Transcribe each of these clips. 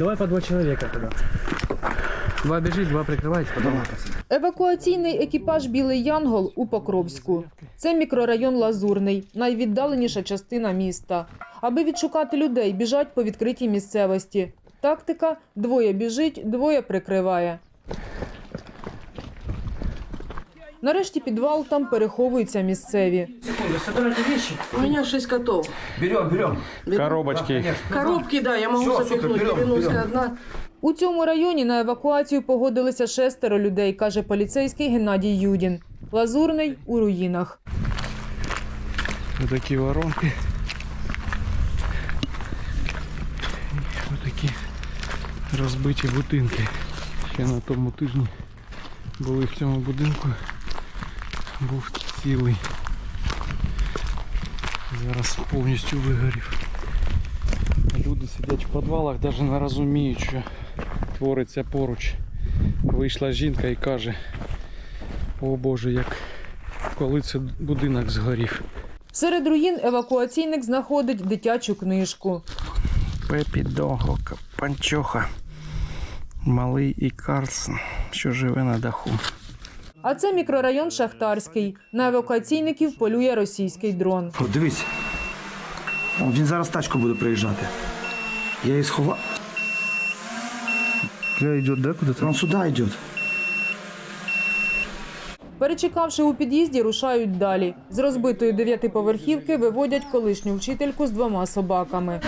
Давай по два человека туди Два біжить, два прикривають, потом... Евакуаційний екіпаж Білий Янгол у Покровську. Це мікрорайон Лазурний, найвіддаленіша частина міста. Аби відшукати людей, біжать по відкритій місцевості. Тактика двоє біжить, двоє прикриває. Нарешті підвал там переховуються місцеві. Секунду, собирайте вещи. У меня шесть котов. Берем, берем. Коробочки. Коробки, да, я могу Всё, супер, запихнуть. берем, Переноска берем. одна. У цьому районі на евакуацію погодилися шестеро людей, каже поліцейський Геннадій Юдін. Лазурний у руїнах. Вот такие воронки. Вот такі розбиті будинки. Ще на тому тижні були в цьому будинку. Був цілий. Зараз повністю вигорів. Люди сидять в підвалах, навіть не розуміють, що твориться поруч. Вийшла жінка і каже, о Боже, як коли це будинок згорів. Серед руїн евакуаційник знаходить дитячу книжку. Пепі Дого, Панчоха, Малий і Карлсон, що живе на даху. А це мікрорайон Шахтарський. На евакуаційників полює російський дрон. О, дивись. Він зараз тачку буде приїжджати. Я її сховав. Бля, идет, да, куда-то? Він сюди йде. Перечекавши у під'їзді, рушають далі. З розбитої дев'ятиповерхівки виводять колишню вчительку з двома собаками.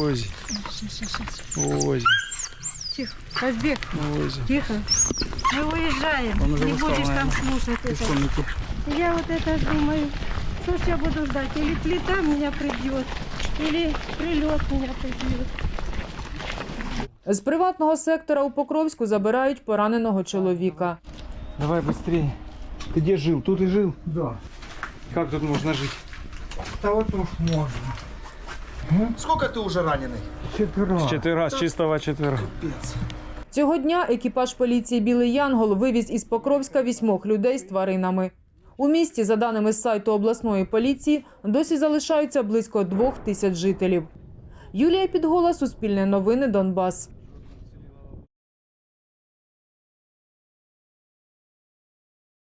Озі. Озі Тихо, Казбек, Озі. тихо. Мы уезжаем. Он уже Не устал, будешь там наверное. слушать это. Соннику. Я вот это думаю, что ж я буду ждать? Или плита меня прибьет, или прилет меня прибьет. З приватного сектора у Покровську забирають пораненого чоловіка. Давай быстрее. Ты где жил? Тут и жил? Да. Как тут можно жить? Да вот уж можно. Скільки ти вже ранений? Четверо. Четверга, з чистого чотири. Цього дня екіпаж поліції Білий Янгол вивіз із Покровська вісьмох людей з тваринами. У місті, за даними з сайту обласної поліції, досі залишаються близько двох тисяч жителів. Юлія Підгола, Суспільне новини, Донбас.